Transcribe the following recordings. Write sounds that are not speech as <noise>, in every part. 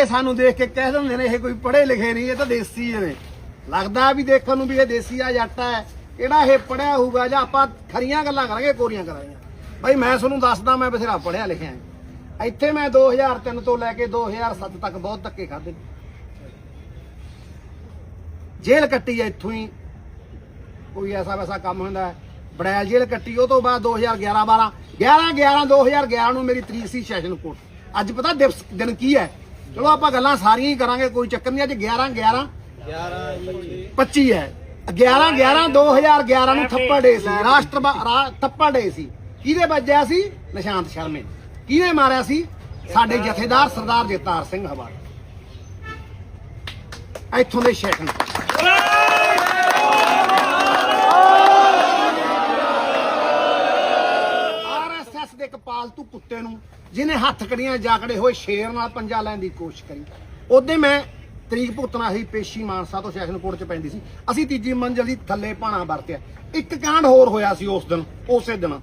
ਵਾਲੇ ਸਾਨੂੰ ਦੇਖ ਕੇ ਕਹਿ ਦਿੰਦੇ ਨੇ, ਇਹ ਕੋਈ ਪੜ੍ਹੇ ਲਿਖੇ ਨਹੀਂ, ਇਹ ਤਾਂ ਦੇਸੀ ਨੇ। ਲੱਗਦਾ ਵੀ ਦੇਖਣ ਨੂੰ ਵੀ ਇਹ ਦੇਸੀ ਆ ਜੱਟ ਹੈ। ਕਿਹੜਾ ਇਹ ਪੜਿਆ ਹੋਊਗਾ ਜਾਂ ਆਪਾਂ ਖਰੀਆਂ ਗੱਲਾਂ ਕਰਾਂਗੇ, ਕੋਰੀਆਂ ਕਰਾਂਗੇ। ਭਾਈ ਮੈਂ ਤੁਹਾਨੂੰ ਦੱਸਦਾ, ਮੈਂ ਬਥੇਰਾ ਪੜਿਆ ਲਿਖਿਆ ਇੱਥੇ ਮੈਂ 2003 ਤੋਂ ਲੈ ਕੇ 2007 ਤੱਕ ਬਹੁਤ ਧੱਕੇ ਖਾਦੇ ਜੇਲ੍ਹ ਕੱਟੀ ਹੈ ਇੱਥੋਂ ਹੀ। ਕੋਈ ਐਸਾ ਵੈਸਾ ਕੰਮ ਹੁੰਦਾ ਬੜੈਲ ਜੇਲ੍ਹ ਕੱਟੀ, ਉਹ ਤੋਂ ਬਾਅਦ 2011 12 11 11 2011 ਨੂੰ ਮੇਰੀ ਤਰੀਕ ਸੀ ਸੈਸ਼ਨ ਕੋਰਟ। ਅੱਜ ਪਤਾ ਦਿਵਸ ਦਿਨ ਕੀ ਹੈ? ਚਲੋ ਆਪਾਂ ਗੱਲਾਂ ਸਾਰੀਆਂ ਹੀ ਕਰਾਂਗੇ, ਕੋਈ ਚੱਕਰ ਨਹੀਂ, ਅੱਜ 11 11 25 ਹੈ। 11 11 2011 ਨੂੰ ਥੱਪੜ ਡੇ ਸੀ। ਰਾਸ਼ਟਰ ਥੱਪੜ ਡੇ ਸੀ। ਕਿਹਦੇ ਵੱਜਿਆ ਸੀ? ਨਿਸ਼ਾਂਤ ਸ਼ਰਮੇ। ਕਿਹਨੇ ਮਾਰਿਆ ਸੀ? ਸਾਡੇ ਜਥੇਦਾਰ ਸਰਦਾਰ ਜਗਤਾਰ ਸਿੰਘ ਹਵਾਲ। ਇੱਥੋਂ ਦੇ ਸੈਸ਼ਨ ਆਰਐਸਐਸ ਦੇ ਇੱਕ ਪਾਲਤੂ ਕੁੱਤੇ ਨੂੰ, ਜਿਹਨੇ ਹੱਥ ਕੜੀਆਂ ਜਾਕੜੇ ਹੋਏ ਸ਼ੇਰ ਨਾਲ ਪੰਜਾ ਲੈਣ ਦੀ ਕੋਸ਼ਿਸ਼ ਕਰੀ। ਉਹਦੇ ਮੈਂ ਤਰੀਕ ਭੁਗਤਣਾ ਸੀ, ਪੇਸ਼ੀ ਮਾਨਸਾ ਤੋਂ ਸੈਸ਼ਨ ਕੋਰਟ ਚ ਪੈਂਦੀ ਸੀ। ਅਸੀਂ ਤੀਜੀ ਮੰਜ਼ਲ ਦੀ ਥੱਲੇ ਪਾਣਾ ਵਰਤਿਆ। ਇੱਕ ਕਾਂਡ ਹੋਰ ਹੋਇਆ ਸੀ ਉਸ ਦਿਨ, ਉਸੇ ਦਿਨ।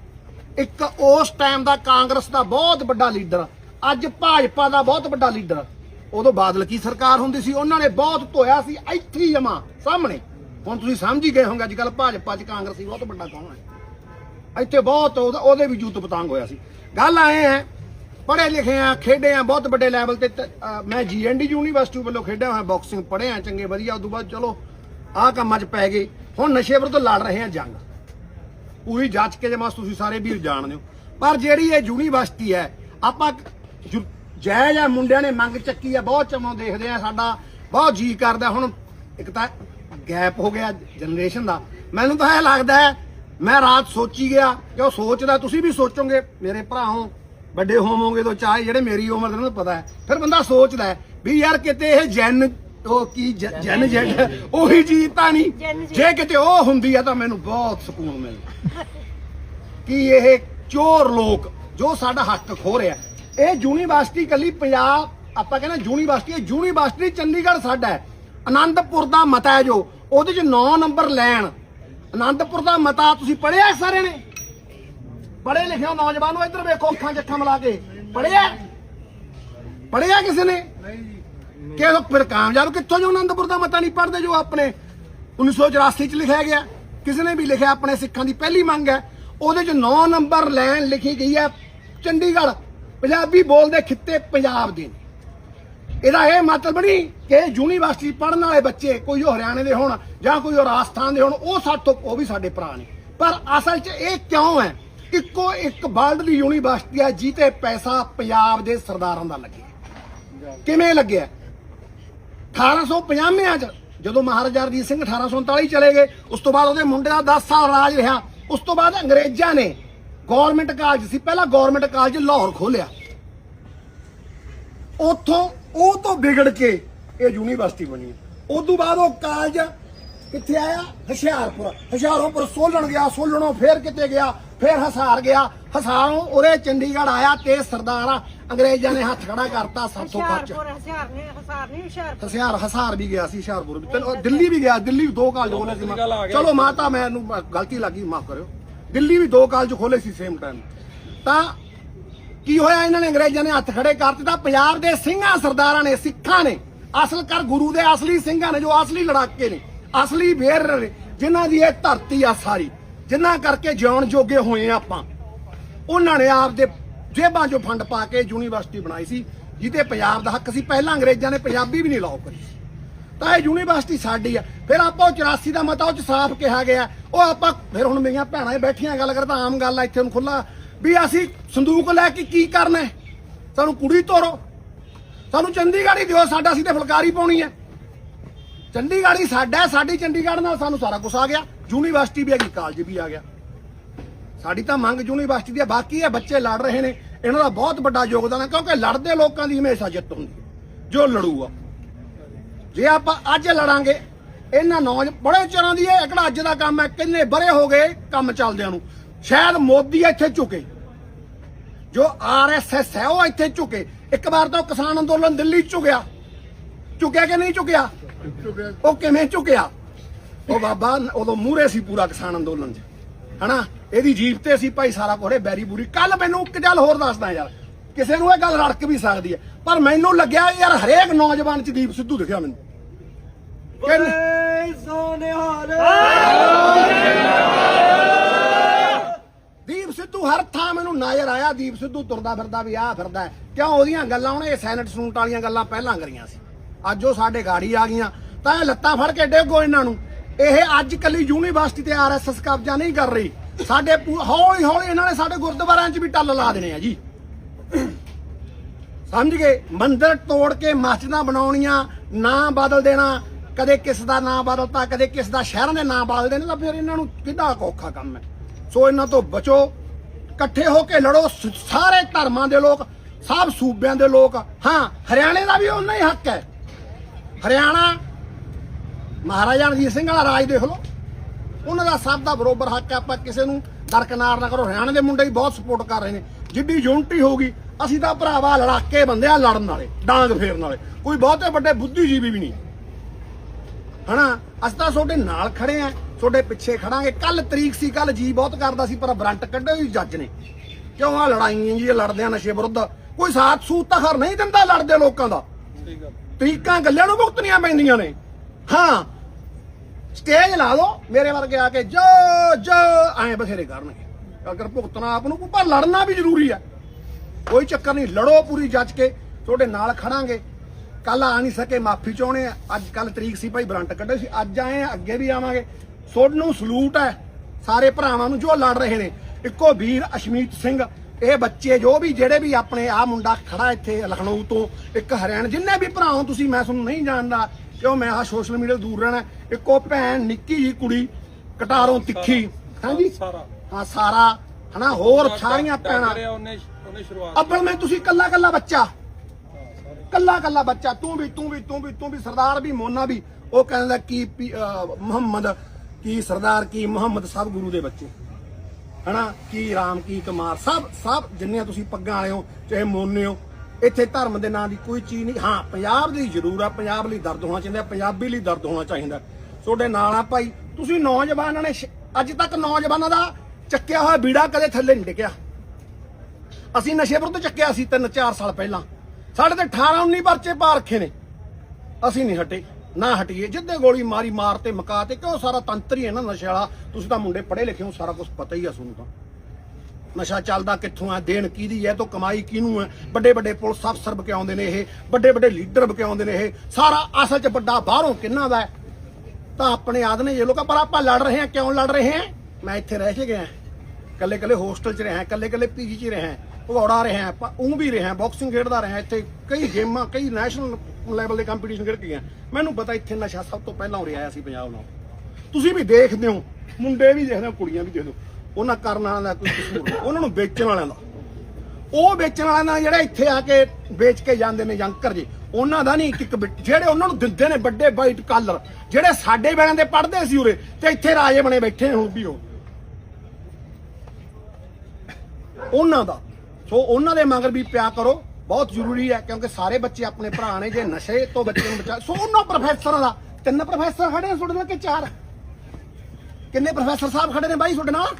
ਇੱਕ ਉਸ ਟਾਈਮ ਦਾ ਕਾਂਗਰਸ ਦਾ ਬਹੁਤ ਵੱਡਾ ਲੀਡਰ, ਅੱਜ ਭਾਜਪਾ ਦਾ ਬਹੁਤ ਵੱਡਾ ਲੀਡਰ। ਉਦੋਂ ਬਾਦਲ ਕੀ ਸਰਕਾਰ ਹੁੰਦੀ ਸੀ, ਉਹਨਾਂ ਨੇ ਬਹੁਤ ਧੋਇਆ ਸੀ, ਇੱਥੇ ਜਮਾ ਸਾਹਮਣੇ। ਹੁਣ ਤੁਸੀਂ ਸਮਝ ਹੀ ਗਏ ਹੋਗੇ ਅੱਜ ਕੱਲ ਭਾਜਪਾ ਚ ਕਾਂਗਰਸੀ ਬਹੁਤ ਵੱਡਾ ਕੌਣ ਹੈ? ਇੱਥੇ ਬਹੁਤ ਉਹਦਾ- ਉਹਦੇ ਵੀ ਜੂਤ ਪਤੰਗ ਹੋਇਆ ਸੀ। ਗੱਲ ਆਏ ਹੈ ਪੜ੍ਹੇ ਲਿਖੇ ਆ ਖੇਡੇ ਆ ਬਹੁਤ ਵੱਡੇ ਲੈਵਲ ਤੇ ਤੇ, ਅ, ਮੈਂ ਜੀਐਨਡੀ ਯੂਨੀਵਰਸਿਟੀ ਵੱਲੋਂ ਖੇਡਿਆ ਹੋਇਆ ਬਾਕਸਿੰਗ ਪੜ੍ਹਿਆ ਚੰਗੇ ਵਧੀਆ ਉਦੋਂ ਬਾਅਦ ਚਲੋ ਆਹ ਕੰਮਾਂ 'ਚ ਪੈ ਗਏ। ਹੁਣ ਨਸ਼ੇ ਵਿਰੁੱਧ ਲੜ ਰਹੇ ਆ ਜੰਗ। ਪੂਰੀ ਜਾਂਚ ਕੇ ਜਮਾਸ ਤੁਸੀਂ ਸਾਰੇ ਵੀਰ ਜਾਣਦੇ ਹੋ। ਪਰ ਜਿਹੜੀ ਇਹ ਯੂਨੀਵਰਸਿਟੀ ਹੈ ਆਪਾਂ ਜੁ- ਜੈ ਜੈ ਮੁੰਡਿਆਂ ਨੇ ਮੰਗ ਚੱਕੀ ਆ ਬਹੁਤ ਚਮੋਂ ਦੇਖਦੇ ਆ ਸਾਡਾ ਬਹੁਤ ਜੀ ਕਰਦਾ। ਹੁਣ ਇੱਕ ਤਾਂ ਗੈਪ ਹੋ ਗਿਆ ਜਨਰੇਸ਼ਨ ਦਾ। ਮੈਨੂੰ ਤਾਂ ਇਹ ਲੱਗਦਾ ਹੈ ਮੈਂ ਰਾਤ ਸੋਚੀ ਗਿਆ ਕਿ ਉਹ ਸੋਚਦਾ ਤੁਸੀਂ ਵੀ ਸੋਚੋਗੇ ਮੇਰੇ ਭਰਾਓ ਵੱਡੇ ਹੋਵੋਗੇ ਤਾਂ ਚਾਹੇ ਜਿਹੜੇ ਮੇਰੀ ਉਮਰ ਦੇ ਨੂੰ ਪਤਾ ਹੈ। ਫਿਰ ਬੰਦਾ ਸੋਚਦਾ ਹੈ ਵੀ ਯਾਰ ਕਿਤੇ ਇਹ ਜਨ ਉਹ ਕੀ ਜਨ ਜਨ ਉਹੀ ਚੀਜ਼ ਤਾਂ ਨਹੀਂ। ਜੇ। ਕਿਤੇ ਉਹ ਹੁੰਦੀ ਆ ਤਾਂ ਮੈਨੂੰ ਬਹੁਤ ਸਕੂਨ ਮਿਲਦਾ। ਕਿ ਇਹ ਚੋਰ ਲੋਕ ਜੋ ਸਾਡਾ ਹੱਕ ਖੋ ਰਿਹਾ ਇਹ ਯੂਨੀਵਰਸਿਟੀ ਕੱਲੀ ਪੰਜਾਬ ਆਪਾਂ ਕਹਿੰਦੇ ਯੂਨੀਵਰਸਿਟੀ ਇਹ ਯੂਨੀਵਰਸਿਟੀ ਚੰਡੀਗੜ੍ਹ ਸਾਡਾ ਹੈ। ਆਨੰਦਪੁਰ ਦਾ ਮਤਾ ਹੈ ਜੋ ਉਹਦੇ ਚ 9 ਨੰਬਰ ਲੈਣ ਆਨੰਦਪੁਰ ਦਾ ਮਤਾ ਤੁਸੀਂ ਪੜ੍ਹਿਆ ਸਾਰਿਆਂ ਨੇ? ਪੜ੍ਹੇ ਲਿਖਿਆ ਨੌਜਵਾਨੋ ਇੱਧਰ ਵੇਖੋ ਅੱਖਾਂ ਚ ਮਿਲਾ ਕੇ। ਪੜ੍ਹਿਆ ਪੜ੍ਹਿਆ ਕਿਸੇ ਨੇ? ਕਿ ਫਿਰ ਕਾਮਯਾਬ ਕਿੱਥੋਂ ਜੋ ਆਨੰਦਪੁਰ ਦਾ ਮਤਾ ਨਹੀਂ ਪੜ੍ਹਦੇ ਜੋ ਆਪਣੇ 1984 ਚ ਲਿਖਿਆ ਗਿਆ? ਕਿਸੇ ਨੇ ਵੀ ਲਿਖਿਆ ਆਪਣੇ ਸਿੱਖਾਂ ਦੀ ਪਹਿਲੀ ਮੰਗ ਹੈ। ਉਹਦੇ ਚ 9 ਨੰਬਰ ਲਾਈਨ ਲਿਖੀ ਗਈ ਹੈ ਚੰਡੀਗੜ੍ਹ, ਪੰਜਾਬੀ ਬੋਲਦੇ ਖਿੱਤੇ ਪੰਜਾਬ ਦੇ। ਨੇ। ਇਹਦਾ ਇਹ ਮਤਲਬ ਨਹੀਂ ਕਿ ਯੂਨੀਵਰਸਿਟੀ ਪੜ੍ਹਨ ਵਾਲੇ ਬੱਚੇ ਕੋਈ ਉਹ ਹਰਿਆਣੇ ਦੇ ਹੋਣ ਜਾਂ ਕੋਈ ਉਹ ਰਾਜਸਥਾਨ ਦੇ ਹੋਣ, ਉਹ ਸਾਡੇ ਤੋਂ ਉਹ ਵੀ ਸਾਡੇ ਭਰਾ ਨੇ। ਪਰ ਅਸਲ 'ਚ ਇਹ ਕਿਉਂ ਹੈ? ਇੱਕੋ ਇੱਕ ਵਰਲਡ ਦੀ ਯੂਨੀਵਰਸਿਟੀ ਹੈ ਜਿੱਤੇ ਪੈਸਾ ਪੰਜਾਬ ਦੇ ਸਰਦਾਰਾਂ ਦਾ ਲੱਗਿਆ ਕਿਵੇਂ ਲੱਗਿਆ? 1850 ਚ ਜਦੋਂ ਮਹਾਰਾਜਾ ਰਣਜੀਤ ਸਿੰਘ 1839 ਚਲੇ ਗਏ, ਉਸ ਤੋਂ ਬਾਅਦ ਉਹਦੇ ਮੁੰਡੇ ਦਾ 10 ਸਾਲ ਰਾਜ ਰਿਹਾ। ਉਸ ਤੋਂ ਬਾਅਦ ਅੰਗਰੇਜ਼ਾਂ ਨੇ ਗਵਰਨਮੈਂਟ ਕਾਲਜ ਸੀ। ਪਹਿਲਾਂ ਗਵਰਨਮੈਂਟ ਕਾਲਜ ਲਾਹੌਰ ਖੋਲਿਆ ਉੱਥੋਂ ਉਹ ਤੋਂ ਵਿਗੜ ਕੇ ਇਹ ਯੂਨੀਵਰਸਿਟੀ ਬਣੀ। ਉਸ ਤੋਂ ਬਾਅਦ ਉਹ ਕਾਲਜ ਕਿੱਥੇ ਆਇਆ? ਹੁਸ਼ਿਆਰਪੁਰ। ਹੁਸ਼ਿਆਰਪੁਰ ਸੋਲਣ ਗਿਆ ਸੋਲਣੋਂ ਫੇਰ ਕਿਤੇ ਗਿਆ? ਫੇਰ ਹਸਾਰ ਗਿਆ। ਹਸਾਰੋਂ ਉਰੇ ਚੰਡੀਗੜ੍ਹ ਆਇਆ ਤੇ ਸਰਦਾਰ ਅੰਗਰੇਜ਼ਾਂ ਨੇ ਹੱਥ ਖੜਾ ਕਰਤਾ ਸਾਥੋਂ ਖਰਚ। ਹੁਸ਼ਿਆਰਪੁਰ ਹਸਿਆਰ ਨੇ ਹਸਾਰ ਨਹੀਂ ਹੁਸ਼ਿਆਰਪੁਰ। ਹਸਿਆਰ ਹਸਾਰ ਵੀ ਗਿਆ ਸੀ ਹੁਸ਼ਿਆਰਪੁਰ ਵੀ। ਦਿੱਲੀ ਵੀ ਗਿਆ ਦਿੱਲੀ ਵੀ ਦੋ ਕਾਲਜ ਖੋਲੇ ਸੀ। ਚਲੋ ਮਾਤਾ ਮੈਨੂੰ ਮ- ਗਲਤੀ ਲੱਗੀ ਮਾਫ ਕਰਿਓ। ਦਿੱਲੀ ਵੀ ਦੋ ਕਾਲਜ ਖੋਲੇ ਸੀ ਸੇਮ ਟਾਈਮ ਤਾਂ ਕੀ ਹੋਇਆ ਇਹਨਾਂ ਨੇ? ਅੰਗਰੇਜ਼ਾਂ ਨੇ ਹੱਥ ਖੜੇ ਕਰ ਦਿੱਤਾ। ਪੰਜਾਬ ਦੇ ਸਿੰਘਾਂ, ਸਰਦਾਰਾਂ ਨੇ, ਸਿੱਖਾਂ ਨੇ, ਅਸਲ ਕਰ ਗੁਰੂ ਦੇ ਅਸਲੀ ਸਿੰਘਾਂ ਨੇ, ਜੋ ਅਸਲੀ ਲੜਾਕੇ ਨੇ, ਅਸਲੀ ਵੇਰ ਨੇ, ਜਿਨ੍ਹਾਂ ਦੀ ਇਹ ਧਰਤੀ ਆ ਸਾਰੀ, ਜਿਨ੍ਹਾਂ ਕਰਕੇ ਜਿਉਣ ਜੋਗੇ ਹੋਏ ਆ ਆਪਾਂ। ਉਹਨਾਂ ਨੇ ਆਪ ਦੇ ਜੇਬਾਂ 'ਚੋਂ ਫੰਡ ਪਾ ਕੇ ਯੂਨੀਵਰਸਿਟੀ ਬਣਾਈ ਸੀ, ਜਿਹਦੇ ਪੰਜਾਬ ਦਾ ਹੱਕ ਸੀ। ਪਹਿਲਾਂ ਅੰਗਰੇਜ਼ਾਂ ਨੇ ਪੰਜਾਬੀ ਵੀ ਨਹੀਂ ਲਾਓ ਕਰੀ ਸੀ। ਤਾਂ ਇਹ ਯੂਨੀਵਰਸਿਟੀ ਸਾਡੀ ਆ। ਫਿਰ ਆਪਾਂ ਉਹ 84 ਦਾ ਮਤਾ ਉਹ ਚ ਸਾਫ਼ ਕਿਹਾ ਗਿਆ। ਉਹ ਆਪਾਂ, ਫਿਰ ਹੁਣ ਮੇਰੀਆਂ ਭੈਣਾਂ ਇਹ ਬੈਠੀਆਂ, ਗੱਲ ਕਰਦਾ ਆਮ ਗੱਲ ਆ, ਇੱਥੇ ਹੁਣ ਖੁੱਲਾ ਵੀ ਅਸੀਂ ਸੰਦੂਕ ਲੈ ਕੇ ਕੀ ਕਰਨਾ ਸਾਨੂੰ ਕੁੜੀ ਤੋਰੋ। ਸਾਨੂੰ ਚੰਡੀਗੜ੍ਹ ਹੀ ਦਿਓ, ਸਾਡਾ ਅਸੀਂ ਤੇ ਫੁਲਕਾਰੀ ਪਾਉਣੀ ਹੈ। ਚੰਡੀਗੜ੍ਹ ਹੀ ਸਾਡਾ, ਸਾਡੀ ਚੰਡੀਗੜ੍ਹ ਨਾਲ ਸਾਨੂੰ ਸਾਰਾ ਕੁਝ ਆ ਗਿਆ। ਯੂਨੀਵਰਸਿਟੀ ਵੀ ਹੈਗੀ, ਕਾਲਜ ਵੀ ਆ ਗਿਆ। ਸਾਡੀ ਤਾਂ ਮੰਗ ਯੂਨੀਵਰਸਿਟੀ ਦੀ ਹੈ, ਬਾਕੀ ਇਹ ਬੱਚੇ ਲੜ ਰਹੇ ਨੇ। ਇਹਨਾਂ ਦਾ ਬਹੁਤ ਵੱਡਾ ਯੋਗਦਾਨ ਹੈ, ਕਿਉਂਕਿ ਲੜਦੇ ਲੋਕਾਂ ਦੀ ਹਮੇਸ਼ਾ ਜਿੱਤ ਹੁੰਦੀ ਹੈ, ਜੋ ਲੜੂਗਾ। ਜੇ ਆਪਾਂ ਅੱਜ ਲੜਾਂਗੇ, ਇਹਨਾਂ ਨੌਜ, ਬੜੇ ਚਿਰਾਂ ਦੀ ਇਹ ਕਿਹੜਾ ਅੱਜ ਦਾ ਕੰਮ ਹੈ, ਕਿੰਨੇ ਬਰੇ ਹੋ ਗਏ ਕੰਮ ਚੱਲਦਿਆਂ ਨੂੰ। ਸ਼ਾਇਦ ਮੋਦੀ ਇੱਥੇ ਝੁਕੇ। ਜੋ ਆਰਐਸਐਸ ਹੈ, ਉਹ ਇੱਥੇ ਝੁਕੇ। ਇੱਕ ਵਾਰ ਤਾਂ ਕਿਸਾਨ ਅੰਦੋਲਨ ਦਿੱਲੀ 'ਚ ਝੁਕਿਆ। ਝੁਕਿਆ ਕਿ ਨਹੀਂ ਝੁਕਿਆ? ਉਹ ਕਿਵੇਂ ਝੁਕਿਆ? ਉਹ ਬਾਬਾ, ਉਦੋਂ ਮੂਰੇ ਸੀ ਪੂਰਾ ਕਿਸਾਨ ਅੰਦੋਲਨ 'ਚ। ਹਨਾ? ਇਹਦੀ ਜੀਪ ਤੇ ਸੀ ਭਾਈ ਸਾਰਾ ਕੋਰੇ ਬੈਰੀ ਬੂਰੀ। ਕੱਲ ਮੈਨੂੰ ਇੱਕ ਗੱਲ ਹੋਰ ਦੱਸਦਾ ਯਾਰ। ਕਿਸੇ ਨੂੰ ਇਹ ਗੱਲ ਰੜਕ ਵੀ ਸਕਦੀ ਹੈ। ਪਰ ਮੈਨੂੰ ਲੱਗਿਆ ਯਾਰ ਹਰੇਕ ਨੌਜਵਾਨ ਚ ਦੀਪ ਸਿੱਧੂ ਦਿਖਿਆ ਮੈਨੂੰ। ਕਹਿੰਦੇ- ਦੀਪ ਸਿੱਧੂ ਹਰ ਥਾਂ ਨਜ਼ਰ ਆਇਆ, ਦੀਪ ਸਿੱਧੂ ਤੁਰਦਾ ਫਿਰਦਾ ਵੀ ਆਹ ਫਿਰਦਾ ਹੈ। ਕਿਉਂ ਉਹਦੀਆਂ ਗੱਲਾਂ ਉਹਨੇ ਸੈਨਟ ਸੂਟ ਵਾਲੀਆਂ ਗੱਲਾਂ ਪਹਿਲਾਂ ਕਰੀਆਂ ਸੀ। ਅੱਜ ਉਹ ਸਾਡੇ ਗਾੜੀ ਆ ਗਈਆਂ। ਤਾਂ ਇਹ ਲੱਤਾਂ ਫੜ ਕੇ ਡੇਗੋ ਇਹਨਾਂ ਨੂੰ। ਇਹ ਅੱਜ ਕੱਲੀ ਯੂਨੀਵਰਸਿਟੀ ਤੇ ਆਰਐਸਐਸ ਕਬਜ਼ਾ ਨਹੀਂ ਕਰ ਰਹੀ। ਸਾਡੇ ਹੌਲੀ ਹੌਲੀ ਇਹਨਾਂ ਨੇ ਸਾਡੇ ਗੁਰਦੁਆਰਿਆਂ 'ਚ ਵੀ ਟੱਲ ਲਾ ਦੇਣੇ ਆ ਜੀ। ਸਮਝ ਗਏ? ਮੰਦਿਰ ਤੋੜ ਕੇ ਮਸਜਿਦਾਂ ਬਣਾਉਣੀਆਂ, ਨਾਂ ਬਦਲ ਦੇਣਾ। ਕਦੇ ਕਿਸ ਦਾ ਨਾਂ ਬਦਲਤਾ, ਕਦੇ ਕਿਸ ਦਾ ਸ਼ਹਿਰਾਂ ਦੇ ਨਾਂ ਬਦਲ ਦੇਣੇ, ਤਾਂ ਫਿਰ ਇਹਨਾਂ ਨੂੰ ਕਿੰਨਾ ਔਖਾ ਕੰਮ ਹੈ। ਸੋ ਇਹਨਾਂ ਤੋਂ ਬਚੋ। ਇਕੱਠੇ ਹੋ ਕੇ ਲੜੋ, ਸ- ਸਾਰੇ ਧਰਮਾਂ ਦੇ ਲੋਕ, ਸਭ ਸੂਬਿਆਂ ਦੇ ਲੋਕ। ਹਾਂ, ਹਰਿਆਣੇ ਦਾ ਵੀ ਉਹਨਾਂ ਹੀ ਹੱਕ ਹੈ। ਹਰਿਆਣਾ, ਮਹਾਰਾਜਾ ਰਣਜੀਤ ਸਿੰਘ ਵਾਲਾ ਰਾਜ ਦੇਖ ਲਓ। ਉਹਨਾਂ ਦਾ ਸਭ ਦਾ ਬਰੋਬਰ ਹੱਕ ਹੈ, ਆਪਾਂ ਕਿਸੇ ਨੂੰ ਦਰਕਨਾਰ ਨਾ ਕਰੋ। ਹਰਿਆਣੇ ਦੇ ਮੁੰਡੇ ਵੀ ਬਹੁਤ ਸਪੋਰਟ ਕਰ ਰਹੇ ਨੇ। ਜਿੱਡੀ ਯੂਨਿਟੀ ਹੋਊਗੀ ਅਸੀਂ ਤਾਂ ਭਰਾਵਾ ਲੜਾਕੇ ਬੰਦੇ ਆ ਲੜਨ ਵਾਲੇ, ਡਾਂਗ ਫੇਰਨ ਵਾਲੇ। ਕੋਈ ਬਹੁਤੇ ਵੱਡੇ ਬੁੱਧੀਜੀਵੀ ਵੀ ਨਹੀਂ ਹਨਾ, ਅਸੀਂ ਤਾਂ ਤੁਹਾਡੇ ਨਾਲ ਖੜੇ ਆ। ਤੁਹਾਡੇ ਪਿੱਛੇ ਖੜਾਂਗੇ। ਕੱਲ ਤਰੀਕ ਸੀ ਕੱਲ ਜੀ ਬਹੁਤ ਕਰਦਾ ਸੀ, ਪਰ ਵਾਰੰਟ ਕੱਢੇ ਹੀ ਜੱਜ ਨੇ। ਕਿਉਂ ਆ ਲੜਾਈਆਂ ਜੀ ਲੜਦੇ ਆ ਨਸ਼ੇ ਵਿਰੁੱਧ? ਕੋਈ ਸਾਥ ਸੂਤ ਤਾਂ ਖਰ ਨਹੀਂ ਦਿੰਦਾ ਲੜਦੇ ਲੋਕਾਂ ਦਾ। ਤਰੀਕਾਂ ਗੱਲਾਂ ਨੂੰ ਭੁਗਤਣੀਆਂ ਪੈਂਦੀਆਂ ਨੇ। ਹਾਂ ਸਟੇਜ ਲਾ ਦੋ ਮੇਰੇ ਵਰਗੇ ਆ ਕੇ, ਜੋ ਜੋ, ਐਂ ਬਥੇਰੇ ਕਰਨਗੇ। ਅਗਰ ਭੁਗਤਣਾ ਆਪ ਨੂੰ, ਪਰ ਲੜਨਾ ਵੀ ਜ਼ਰੂਰੀ ਹੈ। ਕੋਈ ਚੱਕਰ ਨਹੀਂ, ਲੜੋ ਪੂਰੀ ਜੱਜ ਕੇ, ਤੁਹਾਡੇ ਨਾਲ ਖੜਾਂਗੇ। ਕੱਲ ਆ ਨਹੀਂ ਸਕੇ, ਮਾਫੀ ਚਾਹੁੰਦੇ ਆ। ਅੱਜ ਕੱਲ ਤਰੀਕ ਸੀ, ਭਾਈ ਬਰੰਟ ਕੱਢੇ ਸੀ। ਅੱਜ ਆਏ ਆ, ਅੱਗੇ ਵੀ ਆਵਾਂਗੇ। ਤੁਹਾਨੂੰ ਸਲੂਟ ਹੈ। ਸਾਰੇ ਭਰਾਵਾਂ ਨੂੰ ਜੋ ਲੜ ਰਹੇ ਨੇ। ਇੱਕੋ ਵੀਰ ਅਸ਼ਮੀਤ ਸਿੰਘ ਇਹ ਬੱਚੇ ਜੋ ਵੀ ਜਿਹੜੇ ਵੀ ਆਪਣੇ ਆ ਮੁੰਡਾ ਖੜਾ ਇੱਥੇ ਲਖਨਊ ਤੋਂ ਇੱਕ ਹਰਿਆਣਾ ਜਿੰਨੇ ਵੀ ਭਰਾ ਹੋ ਤੁਸੀਂ ਮੈਂ ਤੁਹਾਨੂੰ ਨਹੀਂ ਜਾਣਦਾ ਕਿਉਂ ਮੈਂ ਆ ਸੋਸ਼ਲ ਮੀਡੀਆ ਦੂਰ ਰਹਿਣਾ। ਇੱਕੋ ਭੈਣ ਨਿੱਕੀ ਜੀ ਕੁੜੀ ਕਟਾਰੋਂ ਤਿੱਖੀ ਹਾਂਜੀ? ਸਾਰਾ। ਹਾਂ ਸਾਰਾ ਹਨਾ ਹੋਰ ਸਾਰੀਆਂ ਭੈਣਾਂ। ਕਰਿਆ ਉਹਨੇ ਉਹਨੇ ਸ਼ੁਰੂਆਤ ਅੱਬਲ ਮੈਂ ਤੁਸੀਂ ਕੱਲਾ ਕੱਲਾ ਬੱਚਾ। ਕੱਲਾ ਕੱਲਾ ਬੱਚਾ ਤੂੰ ਵੀ ਤੂੰ ਵੀ ਤੂੰ ਵੀ ਤੂੰ ਵੀ ਸਰਦਾਰ ਵੀ ਮੋਨਾ ਵੀ ਉਹ ਕਹਿੰਦਾ ਕੀ ਮੁਹੰਮਦ ਕੀ ਸਰਦਾਰ, ਕੀ ਮੁਹੰਮਦ ਸਭ ਗੁਰੂ ਦੇ ਬੱਚੇ। ਹਨਾ? ਕੀ ਰਾਮ, ਕੀ ਕੁਮਾਰ, ਸਭ ਸਭ ਜਿੰਨੇ ਤੁਸੀਂ ਪੱਗਾਂ ਵਾਲੇ ਹੋ, ਚਾਹੇ ਮੋਨੇ ਹੋ, ਇੱਥੇ ਧਰਮ ਦੇ ਨਾਂ ਦੀ ਕੋਈ ਚੀਜ਼ ਨਹੀਂ। ਹਾਂ, ਪੰਜਾਬ ਦੀ ਜ਼ਰੂਰ ਆ, ਪੰਜਾਬ ਲਈ ਦਰਦ ਹੋਣਾ ਚਾਹੀਦਾ, ਪੰਜਾਬੀ ਲਈ ਦਰਦ ਹੋਣਾ ਚਾਹੀਦਾ। ਤੁਹਾਡੇ ਨਾਲ ਆ ਭਾਈ, ਤੁਸੀਂ ਨੌਜਵਾਨਾਂ ਨੇ ਅੱਜ ਤੱਕ ਨੌਜਵਾਨਾਂ ਦਾ ਚੱਕਿਆ ਹੋਇਆ ਬੀੜਾ ਕਦੇ ਥੱਲੇ ਨਹੀਂ ਡਿੱਗਿਆ। ਅਸੀਂ ਨਸ਼ੇ ਵਿਰੁੱਧ ਚੱਕਿਆ ਸੀ 3-4 ਸਾਲ ਪਹਿਲਾਂ। ਸਾਡੇ ਤੇ 18-19 ਪਰਚੇ ਪਾ ਰੱਖੇ ਨੇ। ਅਸੀਂ ਨਹੀਂ ਹਟੇ। ਨਾ ਹਟੀਏ, ਜਿੱਦੇ ਗੋਲੀ ਮਾਰੀ, ਮਾਰ ਤੇ ਮਕਾ ਤੇ, ਕਿਉਂ ਸਾਰਾ ਤੰਤਰ ਹੀ ਹੈ ਨਾ ਨਸ਼ੇ ਵਾਲਾ? ਤੁਸੀਂ ਤਾਂ ਮੁੰਡੇ ਪੜ੍ਹੇ ਲਿਖੇ ਹੋ, ਸਾਰਾ ਕੁਝ ਪਤਾ ਹੀ ਆ ਤੁਹਾਨੂੰ ਤਾਂ। ਨਸ਼ਾ ਚੱਲਦਾ ਕਿੱਥੋਂ ਆ? ਦੇਣ ਕਿਹਦੀ ਹੈ? ਤੋਂ ਕਮਾਈ ਕਿਹਨੂੰ ਹੈ? ਵੱਡੇ ਵੱਡੇ ਪੁਲਿਸ ਅਫਸਰ ਬਕਿਆਉਂਦੇ ਨੇ ਇਹ ਵੱਡੇ ਵੱਡੇ ਲੀਡਰ ਬਕਿਆਉਂਦੇ ਨੇ ਇਹ। ਸਾਰਾ ਅਸਲ 'ਚ ਵੱਡਾ ਬਾਹਰੋਂ ਕਿੰਨਾ ਦਾ ਤਾਂ ਆਪਣੇ ਆਦਨੇ ਇਹ ਲੋਕਾਂ, ਪਰ ਆਪਾਂ ਲੜ ਰਹੇ ਹਾਂ, ਕਿਉਂ ਲੜ ਰਹੇ ਹਾਂ? ਮੈਂ ਇੱਥੇ ਰਹਿ ਕੇ ਗਿਆ। ਕੱਲੇ ਕੱਲੇ ਹੋਸਟਲ 'ਚ ਰਿਹਾ ਕੱਲੇ ਕੱਲੇ ਪੀਜੀ 'ਚ ਰਿਹਾ। ਭਗੌੜਾ ਰਿਹਾ, ਆਪਾਂ ਉਹ ਵੀ ਰਿਹਾ ਬਾਕਸਿੰਗ ਖੇਡਦਾ ਰਿਹਾ, ਇੱਥੇ ਕਈ ਗੇਮਾਂ, ਕਈ ਨੈਸ਼ਨਲ ਲੈਵਲ ਦੇ ਕੰਪੀਟੀਸ਼ਨ ਖੇਡ ਕੇ ਗਿਆ। ਮੈਨੂੰ ਪਤਾ ਇੱਥੇ ਨਸ਼ਾ ਸਭ ਤੋਂ ਪਹਿਲਾਂ ਉਰੇ ਆਇਆ ਸੀ ਪੰਜਾਬ ਨਾਲ। ਤੁਸੀਂ ਵੀ ਦੇਖਦੇ ਹੋ, ਮੁੰਡੇ ਵੀ ਦੇਖਦੇ ਹੋ, ਕੁੜੀਆਂ ਵੀ ਦੇਖਦੇ ਹੋ। ਉਹਨਾਂ ਕਰਨ ਵਾਲਿਆਂ ਦਾ ਕੋਈ ਕਸੂਰ ਉਹਨਾਂ ਨੂੰ ਵੇਚਣ ਵਾਲਿਆਂ ਦਾ। ਉਹ ਵੇਚਣ ਵਾਲਿਆਂ ਦਾ ਜਿਹੜੇ ਇੱਥੇ ਆ ਕੇ ਵੇਚ ਕੇ ਜਾਂਦੇ ਨੇ ਯੰਕਰ ਜੀ, ਉਹਨਾਂ ਦਾ ਨਹੀਂ ਇੱਕ ਜਿਹੜੇ ਉਹਨਾਂ ਨੂੰ ਦਿੰਦੇ ਨੇ ਵੱਡੇ ਵਾਈਟ ਕਾਲਰ ਜਿਹੜੇ ਸਾਡੇ ਵੇਲਿਆਂ ਦੇ ਪੜਦੇ ਸੀ ਉਰੇ, ਤੇ ਇੱਥੇ ਰਾਜੇ ਬਣੇ ਬੈਠੇ ਨੇ ਹੁਣ ਵੀ ਉਹ। ਉਹਨਾਂ ਦਾ। ਸੋ ਉਹਨਾਂ ਦੇ ਮਗਰ ਵੀ ਪਿਆ ਕਰੋ ਬਹੁਤ ਜ਼ਰੂਰੀ ਹੈ ਕਿਉਂਕਿ ਸਾਰੇ ਬੱਚੇ ਆਪਣੇ ਭਰਾ ਨੇ ਜੇ ਨਸ਼ੇ ਤੋਂ ਬੱਚੇ ਨੂੰ ਬਚਾ ਸੋ ਉਹਨਾਂ ਪ੍ਰੋਫੈਸਰਾਂ ਦਾ ਤਿੰਨ ਪ੍ਰੋਫੈਸਰ ਖੜੇ ਨੇ ਤੁਹਾਡੇ ਨਾਲ ਕਿ ਚਾਰ? ਕਿੰਨੇ ਪ੍ਰੋਫੈਸਰ ਸਾਹਿਬ ਖੜੇ ਨੇ ਬਾਈ ਤੁਹਾਡੇ ਨਾਲ?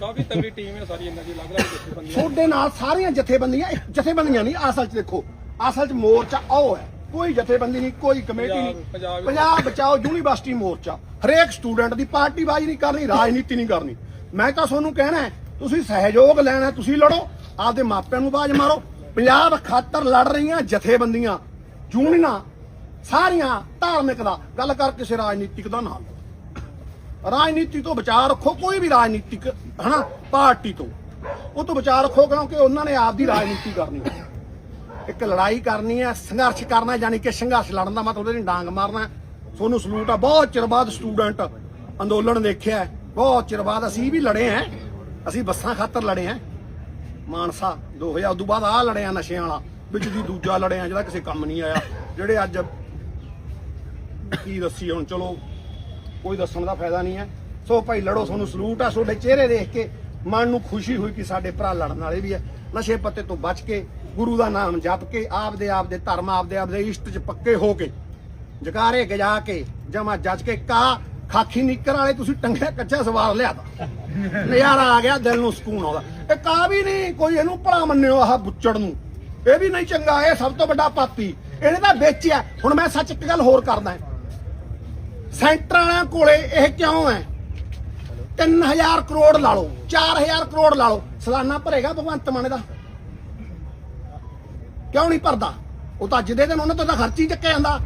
ਕਾਫੀ ਤਗੜੀ ਟੀਮ ਹੈ ਸਾਰੀ ਇਹਨਾਂ ਦੀ ਲੱਗ ਰਿਹਾ ਜਿੱਥੇ ਬੰਦੀ ਤੁਹਾਡੇ ਨਾਲ ਸਾਰੀਆਂ ਜਥੇਬੰਦੀਆਂ ਜਥੇਬੰਦੀਆਂ ਨਹੀਂ ਅਸਲ 'ਚ ਦੇਖੋ ਅਸਲ 'ਚ ਮੋਰਚਾ ਉਹ ਹੈ। ਕੋਈ ਜਥੇਬੰਦੀ ਨਹੀਂ ਕੋਈ ਕਮੇਟੀ ਨਹੀਂ। ਪੰਜਾਬ- ਬਚਾਓ ਯੂਨੀਵਰਸਿਟੀ ਮੋਰਚਾ। ਹਰੇਕ ਸਟੂਡੈਂਟ ਦੀ ਪਾਰਟੀਬਾਜ਼ੀ ਨਹੀਂ ਕਰਨੀ ਰਾਜਨੀਤੀ ਨਹੀਂ ਕਰਨੀ। ਮੈਂ ਤਾਂ ਤੁਹਾਨੂੰ ਕਹਿਣਾ ਹੈ, ਤੁਸੀਂ ਸਹਿਯੋਗ ਲੈਣਾ, ਤੁਸੀਂ ਲੜੋ, ਆਪਦੇ ਮਾਪਿਆਂ ਨੂੰ ਬਾਜ ਮਾਰੋ। ਪੰਜਾਬ ਖਾਤਰ ਲੜ ਰਹੀਆਂ ਜਥੇਬੰਦੀਆਂ ਯੂਨੀਅਨਾਂ ਸਾਰੀਆਂ ਧਾਰਮਿਕ ਦਾ। ਗੱਲ ਕਰ ਕਿਸੇ ਰਾਜਨੀਤਿਕ ਦਾ ਨਾਲ। ਰਾਜਨੀਤੀ ਤੋਂ ਬਚਾ ਰੱਖੋ, ਕੋਈ ਵੀ ਰਾਜਨੀਤਿਕ, ਹਨਾ, ਪਾਰਟੀ ਤੋਂ। ਉਹ ਤੋਂ ਬਚਾ ਰੱਖੋ, ਕਿਉਂਕਿ ਉਹਨਾਂ ਨੇ ਆਪ ਦੀ ਰਾਜਨੀਤੀ ਕਰਨੀ ਹੈ। ਇੱਕ ਲੜਾਈ ਕਰਨੀ ਹੈ, ਸੰਘਰਸ਼ ਕਰਨਾ, ਯਾਨੀ ਕਿ ਸੰਘਰਸ਼ ਲੜਨ ਦਾ ਮਤਲਬ ਉਹਦੇ ਡਾਂਗ ਮਾਰਨਾ ਤੁਹਾਨੂੰ ਸਲੂਟ ਆ, ਬਹੁਤ ਚਿਰ ਬਾਅਦ ਸਟੂਡੈਂਟ ਅੰਦੋਲਨ ਦੇਖਿਆ ਬਹੁਤ ਚਿਰ ਬਾਅਦ ਅਸੀਂ ਵੀ ਲੜੇ ਹਾਂ। ਅਸੀਂ ਬੱਸਾਂ ਖਾਤਰ ਲੜੇ ਹਾਂ ਮਾਨਸਾ 2000 ਉਦੋਂ ਬਾਅਦ ਆ ਲੜੇ ਆ ਨਸ਼ਿਆਂ ਵਾਲਾ, ਵਿੱਚ ਦੀ ਦੂਜਾ ਲੜੇ ਆ ਜਿਹੜਾ ਕਿਸੇ ਕੰਮ ਨਹੀਂ ਆਇਆ, ਜਿਹੜੇ ਅੱਜ ਕੀ ਦੱਸੀ ਹੁਣ, ਚਲੋ, ਕੋਈ ਦੱਸਣ ਦਾ ਫਾਇਦਾ ਨਹੀਂ ਹੈ। ਸੋ ਭਾਈ ਲੜੋ, ਤੁਹਾਨੂੰ ਸਲੂਟ ਆ, ਤੁਹਾਡੇ ਚਿਹਰੇ ਦੇਖ ਕੇ ਮਨ ਨੂੰ ਖੁਸ਼ੀ ਹੋਈ ਕਿ ਸਾਡੇ ਭਰਾ ਲੜਨ ਵਾਲੇ ਵੀ ਹੈ ਨਸ਼ੇ ਪੱਤੇ ਤੋਂ ਬਚ ਕੇ, ਗੁਰੂ ਦਾ ਨਾਮ ਜਪ ਕੇ, ਆਪਦੇ ਆਪਦੇ ਧਰਮ, ਆਪਦੇ ਆਪਦੇ ਇਸ਼ਟ 'ਚ ਪੱਕੇ ਹੋ ਕੇ, ਜਕਾਰੇ ਗਜਾ ਕੇ, ਜਮਾ ਜੱਜ ਕੇ, ਕਾ ਖਾਖੀ ਨਿੱਕਰ ਵਾਲੇ ਤੁਸੀਂ ਟੰਗਿਆ ਕੱਚਾ ਸਵਾਰ ਲਿਆ ਤਾ। ਨਜ਼ਾਰਾ ਆ ਗਿਆ ਦਿਲ ਨੂੰ ਸਕੂਨ ਆਉਂਦਾ। ਇਹ ਕਾ ਵੀ ਨਹੀਂ, ਕੋਈ ਇਹਨੂੰ ਭਲਾ ਮੰਨਿਓ ਆਹ ਬੁੱਚੜ ਨੂੰ। ਇਹ ਵੀ ਨਹੀਂ ਚੰਗਾ, ਇਹ ਸਭ ਤੋਂ ਵੱਡਾ ਪਾਪੀ। ਇਹਨੇ ਤਾਂ ਵੇਚਿਆ। ਹੁਣ ਮੈਂ ਸੱਚ ਇੱਕ ਗੱਲ ਹੋਰ ਕਰਦਾ। ਸੈਂਟਰ ਵਾਲਿਆਂ ਕੋਲੇ ਇਹ ਕਿਉਂ ਹੈ? 3000 ਕਰੋੜ ਲਾ ਲਓ 4000 ਕਰੋੜ ਲਾ ਲਓ। ਸਾਲਾਨਾ ਭਰੇਗਾ ਭਗਵੰਤ ਮਾਨ ਦਾ ਕਿਉਂ ਨਹੀਂ ਭਰਦਾ? ਉਹ ਤਾਂ ਅੱਜ ਦੇ ਦਿਨ ਉਹਨੇ ਤੋਂ ਤਾਂ ਖਰਚ ਚੱਕਿਆ ਜਾਂਦਾ।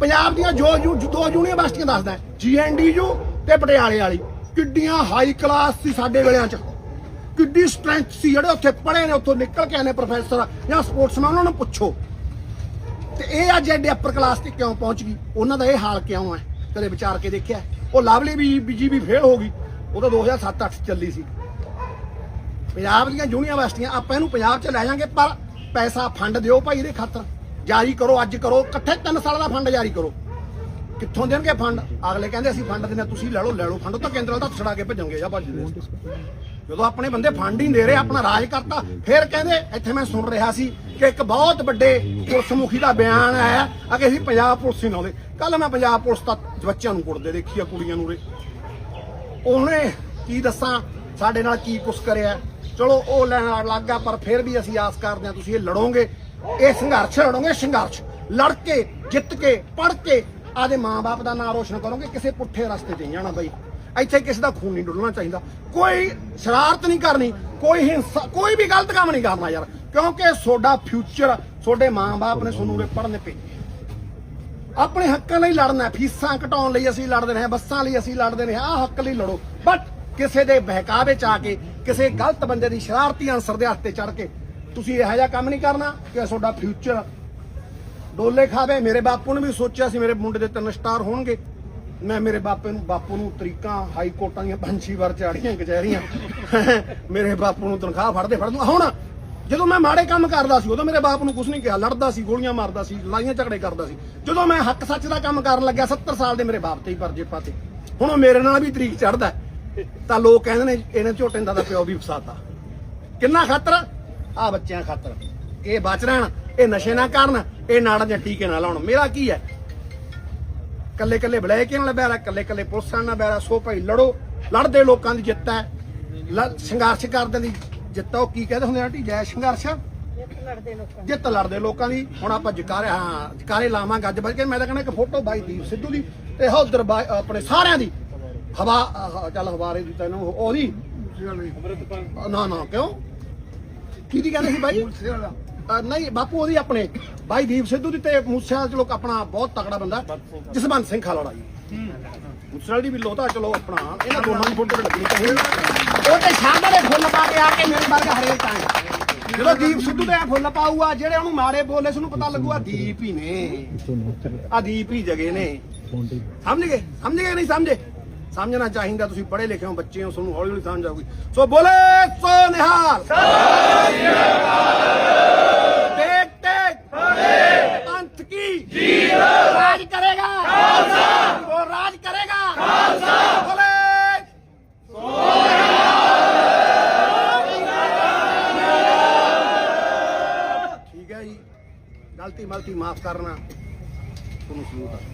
ਪੰਜਾਬ ਦੀਆਂ ਜੋ ਜੋ ਦੋ ਯੂਨੀਵਰਸਿਟੀਆਂ ਦੱਸਦਾ ਜੀਐਨਡੀਯੂ ਤੇ ਪਟਿਆਲੇ ਵਾਲੀ, ਕਿੱਡੀਆਂ ਹਾਈ ਕਲਾਸ ਸੀ ਸਾਡੇ ਵੇਲਿਆਂ 'ਚ। ਕਿੱਡੀ ਸਟਰੈਂਥ ਸੀ ਜਿਹੜੇ ਉੱਥੇ ਪੜ੍ਹੇ ਨੇ, ਉੱਥੋਂ ਨਿਕਲ ਕੇ ਆਏ ਨੇ ਪ੍ਰੋਫੈਸਰ ਜਾਂ ਸਪੋਰਟਸਮੈਨ ਉਹਨਾਂ ਨੂੰ ਪੁੱਛੋ। ਤੇ ਇਹ ਅੱਜ ਐਡੇ ਅਪਰ ਕਲਾਸ ਤੇ ਕਿਉਂ ਪਹੁੰਚ ਗਈ? ਉਹਨਾਂ ਦਾ ਇਹ ਹਾਲ ਕਿਉਂ ਹੈ? ਕਦੇ ਵਿਚਾਰ ਕੇ ਦੇਖਿਆ ਉਹ ਲਵਲੀ ਵੀ ਬੀਜੀਬੀ ਫੇਲ ਹੋ ਗਈ। ਉਹ ਤਾਂ 2007-8 ਚ ਚੱਲੀ ਸੀ। ਪੰਜਾਬ ਦੀਆਂ ਯੂਨੀਵਰਸਿਟੀਆਂ, ਆਪਾਂ ਇਹਨੂੰ ਪੰਜਾਬ ਚ ਲੈ ਜਾਾਂਗੇ, ਪਰ ਪੈਸਾ ਫੰਡ ਦਿਓ ਭਾਈ ਇਹਦੇ ਖਾਤਰ। ਜਾਰੀ ਕਰੋ ਅੱਜ ਕਰੋ ਇਕੱਠੇ 3 ਸਾਲ ਦਾ ਫੰਡ ਜਾਰੀ ਕਰੋ। ਕਿੱਥੋਂ ਦੇਣਗੇ ਫੰਡ? ਅਗਲੇ ਕਹਿੰਦੇ ਅਸੀਂ ਫੰਡ ਦਿੰਦੇ ਹਾਂ, ਤੁਸੀਂ ਲੈ ਲਓ ਲੈ ਲਓ। ਫੰਡ ਉਹ ਤਾਂ ਕੇਂਦਰ ਵਾਲਾ ਤਾਂ ਛੜਾ ਕੇ ਭੱਜਣਗੇ ਜਾਂ ਭੱਜ ਜੂਗੇ। ਜਦੋਂ ਆਪਣੇ ਬੰਦੇ ਫੰਡ ਹੀ ਨਹੀਂ ਦੇ ਰਹੇ ਆਪਣਾ ਰਾਜ ਕਰਤਾ ਫਿਰ ਕਹਿੰਦੇ ਇੱਥੇ ਮੈਂ ਸੁਣ ਰਿਹਾ ਸੀ ਕਿ ਇੱਕ ਬਹੁਤ ਵੱਡੇ ਪੁਲਿਸ ਮੁਖੀ ਦਾ ਬਿਆਨ ਆਇਆ ਆ ਅਸੀਂ ਪੰਜਾਬ ਪੁਲਿਸ ਹੀ ਲਾਉਂਦੇ। ਕੱਲ ਮੈਂ ਪੰਜਾਬ ਪੁਲਿਸ ਤਾਂ ਬੱਚਿਆਂ ਨੂੰ ਕੁੱਟਦੇ ਦੇਖੀ ਆ ਕੁੜੀਆਂ ਨੂੰ ਰੇ ਉਹਨੇ ਕੀ ਦੱਸਾਂ ਸਾਡੇ ਨਾਲ ਕੀ ਕੁਛ ਕਰਿਆ? ਚਲੋ ਉਹ ਲੈਣ ਅਲੱਗ ਆ ਪਰ ਫਿਰ ਵੀ ਅਸੀਂ ਆਸ ਕਰਦੇ ਹਾਂ ਤੁਸੀਂ ਇਹ ਲੜੋਗੇ। ਇਹ ਸੰਘਰਸ਼ ਲੜੋਗੇ, ਸੰਘਰਸ਼। ਲੜ ਕੇ, ਜਿੱਤ ਕੇ, ਪੜ ਕੇ ਆਦੇ ਮਾਂ-ਬਾਪ ਦਾ ਨਾਮ ਰੋਸ਼ਨ ਕਰੋਗੇ, ਕਿਸੇ ਪੁੱਠੇ ਰਸਤੇ ਤੇ ਜਾਣਾ ਬਈ। ਇੱਥੇ ਕਿਸੇ ਦਾ ਖੂਨ ਨਹੀਂ ਡੁੱਲਣਾ ਚਾਹੀਦਾ। ਕੋਈ ਸ਼ਰਾਰਤ ਨਹੀਂ ਕਰਨੀ, ਕੋਈ ਹਿੰਸਾ, ਕੋਈ ਵੀ ਗਲਤ ਕੰਮ ਨਹੀਂ ਕਰਨਾ ਯਾਰ। ਕਿਉਂਕਿ ਤੁਹਾਡਾ ਫਿਊਚਰ ਤੁਹਾਡੇ ਮਾਂ-ਬਾਪ ਨੇ ਤੁਹਾਨੂੰ ਉਰੇ ਪੜ੍ਹਨੇ ਭੇਜੇ ਆਪਣੇ ਹੱਕਾਂ ਲਈ ਲੜਨਾ, ਫੀਸਾਂ ਘਟਾਉਣ ਲਈ ਅਸੀਂ ਲੜਦੇ ਰਹੇ, ਬੱਸਾਂ ਲਈ ਅਸੀਂ ਲੜਦੇ ਰਹੇ, ਆਹ ਹੱਕ ਲਈ ਲੜੋ। ਬਟ ਕਿਸੇ ਦੇ ਬਹਿਕਾਵੇ ਚ ਆ ਕੇ, ਕਿਸੇ ਗਲਤ ਬੰਦੇ ਦੀ ਸ਼ਰਾਰਤੀ ਅਨਸਰ ਦੇ ਹੱਥ ਤੇ ਚੜ ਕੇ ਤੁਸੀਂ ਇਹੋ ਜਿਹਾ ਕੰਮ ਨਹੀਂ ਕਰਨਾ ਕਿ ਤੁਹਾਡਾ ਫਿਊਚਰ ਡੋਲੇ ਖਾਵੇ, ਮੇਰੇ ਬਾਪੂ ਨੇ ਵੀ ਸੋਚਿਆ ਸੀ, ਮੇਰੇ ਮੁੰਡੇ ਦੇ ਤਿੰਨ ਸਟਾਰ ਹੋਣਗੇ। ਮੈਂ ਮੇਰੇ ਬਾਪੇ ਨੂੰ, ਬਾਪੂ ਨੂੰ ਤਰੀਕਾਂ ਹਾਈ ਕੋਰਟਾਂ ਦੀਆਂ ਪੰਛੀ ਛੇ ਵਾਰ ਚਾੜੀਆਂ, ਕਚਹਿਰੀਆਂ। <laughs> ਮੇਰੇ ਬਾਪੂ ਨੂੰ ਤਨਖਾਹ ਫੜਦੇ ਫੜਦੇ ਹੁਣ ਜਦੋਂ ਮੈਂ ਮਾੜੇ ਕੰਮ ਕਰਦਾ ਸੀ, ਉਦੋਂ ਮੇਰੇ ਬਾਪ ਨੂੰ ਕੁਝ ਨਹੀਂ ਕਿਹਾ। ਲੜਦਾ ਸੀ, ਗੋਲੀਆਂ ਮਾਰਦਾ ਸੀ, ਲੜਾਈਆਂ ਝਗੜੇ ਕਰਦਾ ਸੀ। ਜਦੋਂ ਮੈਂ ਹੱਕ ਸੱਚ ਦਾ ਕੰਮ ਕਰਨ ਲੱਗਿਆ 70 ਸਾਲ ਦੇ ਮੇਰੇ ਬਾਪ ਤੇ ਹੀ ਪਰਜੇ ਪਾਤੇ। ਹੁਣ ਉਹ ਮੇਰੇ ਨਾਲ ਵੀ ਤਰੀਕ ਚੜਦਾ ਤਾਂ ਲੋਕ ਕਹਿੰਦੇ ਨੇ, ਇਹਨੇ ਝੋਟੇ ਦਾ ਤਾਂ ਪਿਓ ਵੀ ਫਸਾਤਾ। ਕਿੰਨਾ ਖਾਤਰ? ਆ ਬੱਚਿਆਂ ਖਾਤਰ। ਇਹ ਬਚ ਰਹਿਣ ਇਹ ਨਸ਼ੇ ਨਾ ਕਰਨ ਇਹ ਨਾੜਾਂ ਦੇ ਟੀਕੇ ਨਾ ਲਾਉਣ। ਮੇਰਾ ਕੀ ਹੈ? ਕੱਲੇ ਕੱਲੇ ਬਲੈਕ ਨਾਲ ਬੈਰਾ ਕੱਲੇ ਕੱਲੇ ਪੁਲਿਸਾਂ ਨਾਲ ਬੈਰਾ ਸੋ ਭਾਈ ਲੜੋ। ਲੜਦੇ ਲੋਕਾਂ ਦੀ ਜਿੱਤ ਹੈ। ਸੰਘਰਸ਼ ਕਰਦੇ ਦੀ ਜਿੱਤ ਉਹ ਕੀ ਕਹਿੰਦੇ ਹੁੰਦੇ ਆਂਟੀ? ਜੈ ਸੰਘਰਸ਼। ਜਿੱਤ ਲੜਦੇ ਲੋਕਾਂ ਜਿੱਤ ਲੜਦੇ ਲੋਕਾਂ ਦੀ। ਹੁਣ ਆਪਾਂ ਜਕਾਰੇ ਹਾਂ ਜਕਾਰੇ ਲਾਵਾਂਗੇ ਅੱਜ। ਵੱਜ ਕੇ ਮੈਂ ਤਾਂ ਕਹਿੰਦਾ ਇੱਕ ਫੋਟੋ ਬਾਈ ਦੀਪ ਸਿੱਧੂ ਦੀ ਤੇ ਉਧਰ ਆਪਣੇ ਸਾਰਿਆਂ ਦੀ। ਹਵਾ ਚੱਲ ਹਵਾਰੇ ਦੀ ਤੈਨੂੰ ਉਹਦੀ। ਨਾ ਨਾ ਕਿਉਂ? ਕਿਹਦੀ ਕਹਿੰਦੇ ਸੀ ਬਾਈ? ਨਹੀਂ ਬਾਪੂ ਉਹਦੀ ਆਪਣੇ ਬਾਈ ਦੀਪ ਸਿੱਧੂ ਦੀ ਤੇ ਮੂਸੇ ਵਾਲਾ ਚਲੋ ਆਪਣਾ ਬਹੁਤ ਤਕੜਾ ਬੰਦਾ। ਜਸਵੰਤ ਸਿੰਘ ਖਾਲੜਾ ਜੀ। ਮੂਸੇ ਵਾਲੀ ਦੀ ਵੀ ਲੋਤਾ ਚਲੋ ਆਪਣਾ ਇਹਨਾਂ ਦੋਨਾਂ ਦੀ ਫੋਟੋ ਲੱਗਣੀ ਚਾਹੀਦੀ ਉਹ ਤੇ ਸ਼ਾਮਾਂ ਦੇ ਫੁੱਲ ਪਾ ਕੇ ਆ ਕੇ ਮੇਰੇ ਵਰਗਾ ਹਰੇਕ ਤਾਂ ਜਦੋਂ ਦੀਪ ਸਿੱਧੂ ਦੇ ਫੁੱਲ ਪਾਊਗਾ ਜਿਹੜੇ ਉਹਨੂੰ ਮਾੜੇ ਬੋਲੇ ਸੀ ਉਹਨੂੰ ਪਤਾ ਲੱਗੂਗਾ ਦੀਪ ਹੀ ਨੇ। ਆ ਦੀਪ ਹੀ ਜਗੇ ਨੇ। ਸਮਝ ਗਏ? ਸਮਝ ਗਏ ਨਹੀਂ ਸਮਝੇ? ਸਮਝਣਾ ਚਾਹੀਦਾ, ਤੁਸੀਂ ਪੜ੍ਹੇ ਲਿਖੇ ਹੋ, ਬੱਚੇ ਹੋ, ਤੁਹਾਨੂੰ ਹੌਲੀ ਹੌਲੀ ਸਮਝ ਆਊਗੀ। ਸੋ ਬੋਲੇ ਸੋ ਨਿਹਾਲ। ਟੇਕ ਟੇਕ ਪੰਥ ਕੀ? ਜੀਤ ਰਾਜ ਕਰੇਗਾ। ਖਾਲਸਾ ਉਹ ਰਾਜ ਕਰੇਗਾ। ਖਾਲਸਾ ਬੋਲੇ ਠੀਕ ਹੈ ਜੀ। ਗਲਤੀ ਮਲਤੀ ਮਾਫ ਕਰਨਾ। ਤੁਹਾਨੂੰ ਸਲੂਟ ਆ।